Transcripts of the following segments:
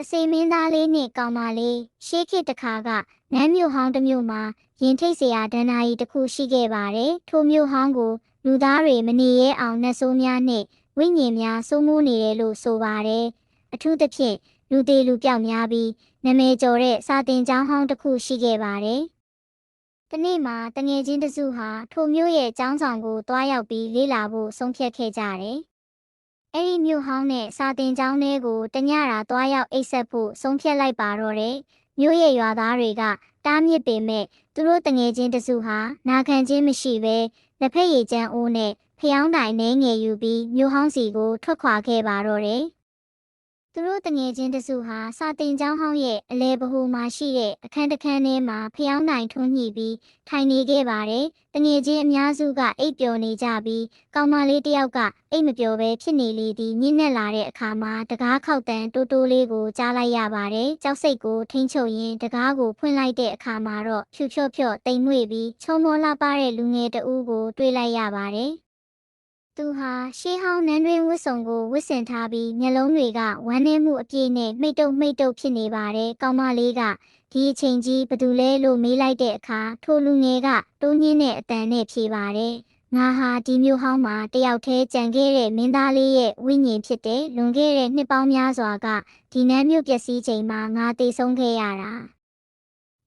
တစေမင်းသားလေးနဲ့ကောင်မလေးရှေးခေတ်တစ်ခါကနန်းမြို့ဟောင်းတစ်မြို့မှာရင်ထိတ်စရာဒဏ္ဍာရီတစ်ခုရှိခဲ့ပါတယ်။ထိုမြို့ဟောင်းကိုလူသားတွေမနေရဲအောင်နှက်ဆိုးများနဲ့ဝိညာဉ်များစိုးမိုးနေတယ်လို့ဆိုပါတယ်။အထူးသဖြင့်လူသေးလူပြောက်များပြီးနာမည်ကျော်တဲ့စာတင်ကျောင်းဟောင်းတစ်ခုရှိခဲ့ပါတယ်။တနေ့မှာတငယ်ချင်းတစ်စုဟာထိုမြို့ရဲ့ကျောင်းဆောင်ကိုတွားရောက်ပြီးလေ့လာဖို့ဆုံးဖြတ်ခဲ့ကြတယ်။ အဲ့ဒီမြို့ဟောင်းနဲ့စာတင်ကျောင်းထဲကိုတညတာတွားရောက်အိတ်ဆက်ဖို့ဆုံးဖြတ်လိုက်ပါတော့တယ်။မြို့ရဲ့ရွာသားတွေကတားမြစ်ပေမဲ့သူတို့တငယ်ချင်းတစ်စုဟာနာခံခြင်းမရှိဘဲလက်ဖက်ရည်ကျန်းအိုးနဲ့ဖျောင်းတိုင်နှဲငယ်ယူပြီးမြို့ဟောင်းစီကိုထွက်ခွာခဲ့ပါတော့တယ်။ သူတို့တငယ်ချင်းတစုဟာစာတင်ကျောင်းဟောင်းရဲ့အလဲဘဟုမှာရှိတဲ့အခန်းတစ်ခန်းထဲမှာဖျောင်းတိုင်ထွန်းညှိပြီးထိုင်နေခဲ့ပါတယ်။တငယ်ချင်းအများစုကအိပ်ပျော်နေကြပြီးကောင်မလေးတစ်ယောက်ကအိပ်မပျော်ပဲဖြစ်နေလေသည်ညှင်းနဲ့လာတဲ့အခါမှာတကားခောက်တန်တိုးတိုးလေးကိုကြားလိုက်ရပါတယ်။ကြောက်စိတ်ကိုထိန်းချုပ်ရင်းတကားကိုဖွင့်လိုက်တဲ့အခါမှာတော့ဖြူဖြော့ဖြော့တိမ်မွေ့ပြီးချုံမောလှပတဲ့လူငယ်တဦးကိုတွေ့လိုက်ရပါတယ်။ သူဟာရှေးဟောင်းနန်းတွင်ဝတ်စုံကိုဝတ်ဆင်ထားပြီးမျက်လုံးတွေကဝမ်းနည်းမှုအပြည့်နဲ့မှိတ်တုပ်မှိတ်တုပ်ဖြစ်နေပါတယ်။ကောင်းမလေးကဒီအချိန်ကြီးဘသူလဲလို့မေးလိုက်တဲ့အခါထိုလူငယ်ကတိုးညင်းတဲ့အတန်နဲ့ဖြေပါတယ်။ငါဟာဒီမျိုးဟောင်းမှာတယောက်တည်းကြံခဲ့တဲ့မင်းသားလေးရဲ့ဝိညာဉ်ဖြစ်တယ်။လွန်ခဲ့တဲ့နှစ်ပေါင်းများစွာကဒီနန်းမြို့ပျက်စီးချိန်မှာငါတည်ဆုံးခဲ့ရတာ။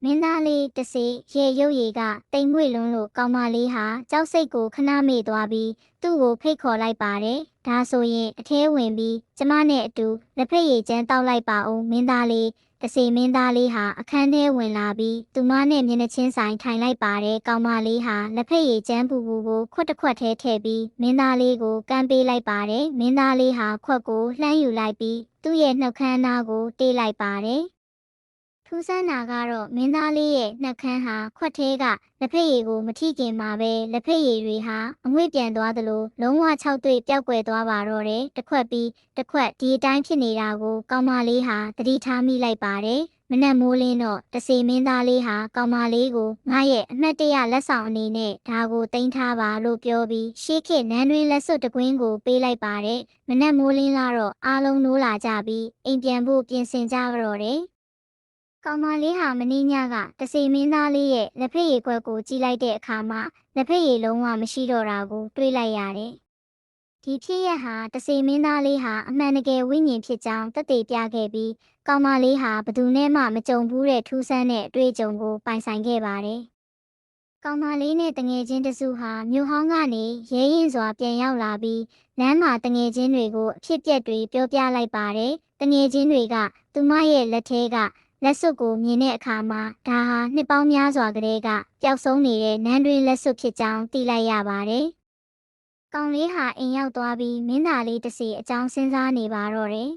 မင်းသားလေးတစေရေရုပ်ရည်ကတိမ်မွေ့လွန်းလို့ကောင်းမလေးဟာကြောက်စိတ်ကိုခဏမေ့သွားပြီးသူ့ကိုဖိတ်ခေါ်လိုက်ပါတယ်။ဒါဆိုရင်အထဲဝင်ပြီးကျမနဲ့အတူလက်ဖက်ရည်ကျန်းတောက်လိုက်ပါဦးမင်းသားလေးတစေမင်းသားလေးဟာအခန်းထဲဝင်လာပြီးသူမနဲ့မျက်နှာချင်းဆိုင်ထိုင်လိုက်ပါတယ်။ကောင်းမလေးဟာလက်ဖက်ရည်ကျန်းပူပူကိုခွက်တစ်ခွက်ထဲထည့်ပြီးမင်းသားလေးကိုကမ်းပေးလိုက်ပါတယ်။မင်းသားလေးဟာခွက်ကိုလှမ်းယူလိုက်ပြီးသူ့ရဲ့နှုတ်ခမ်းနားကိုတေးလိုက်ပါတယ်။ ထူးဆန်းတာကတော့မင်းသားလေးရဲ့နှက်ခမ်းဟာခွက်သေးကလက်ဖက်ရည်ကိုမထိခင်မှာပဲလက်ဖက်ရည်တွေဟာအငွေ့ပြန်သွားသလိုလုံးဝခြောက်သွေ့ပျောက်ကွယ်သွားပါတော့တယ်တစ်ခွက်ပြီးတစ်ခွက်ဒီအတိုင်းဖြစ်နေတာကိုကောင်းမလေးဟာသတိထားမိလိုက်ပါတယ်မနက်မိုးလင်းတော့တစေမင်းသားလေးဟာကောင်းမလေးကိုငါရဲ့အမှတ်တရလက်ဆောင်အနေနဲ့ဒါကိုတင်ထားပါလို့ပြောပြီးရှေးခေတ်နန်းတွင်လက်စွပ်တကွင်းကိုပေးလိုက်ပါတယ်မနက်မိုးလင်းလာတော့အားလုံးနိုးလာကြပြီးအိမ်ပြန်ဖို့ပြင်ဆင်ကြတော့တယ် ကောင်မလေးဟာမင်းညကတစီမင်းသားလေးရဲ့လက်ဖက်ရည်ခွက်ကိုကြည့်လိုက်တဲ့အခါမှာလက်ဖက်ရည်လုံးဝမရှိတော့တာကိုတွေးလိုက်ရတယ်။ဒီဖြစ်ရက်ဟာတစီမင်းသားလေးဟာအမှန်တကယ်ဝိညာဉ်ဖြစ်ကြောင်းသက်သေပြခဲ့ပြီးကောင်မလေးဟာဘယ်သူနဲ့မှမကြုံဘူးတဲ့ထူးဆန်းတဲ့အတွေ့အကြုံကိုပိုင်ဆိုင်ခဲ့ပါတယ်။ကောင်မလေးနဲ့တငယ်ချင်းတစုဟာမြို့ဟောင်းကနေရဲရင်စွာပြန်ရောက်လာပြီးလမ်းမှာတငယ်ချင်းတွေကိုအဖြစ်ပြက်တွေပြောပြလိုက်ပါတယ်။တငယ်ချင်းတွေကသူမရဲ့လက်ထဲက လက်စွပ်ကိုမြင်တဲ့အခါမှာဒါဟာနှစ်ပေါင်းများစွာကတည်းကပျောက်ဆုံးနေတဲ့နန်းတွင်လက်စွပ်ဖြစ်ကြောင်းသိလိုက်ရပါတယ်။ကောင်လေးဟာအိမ်ရောက်သွားပြီးမင်းသားလေးတစ်စီအကြောင်းစဉ်းစားနေပါတော့တယ်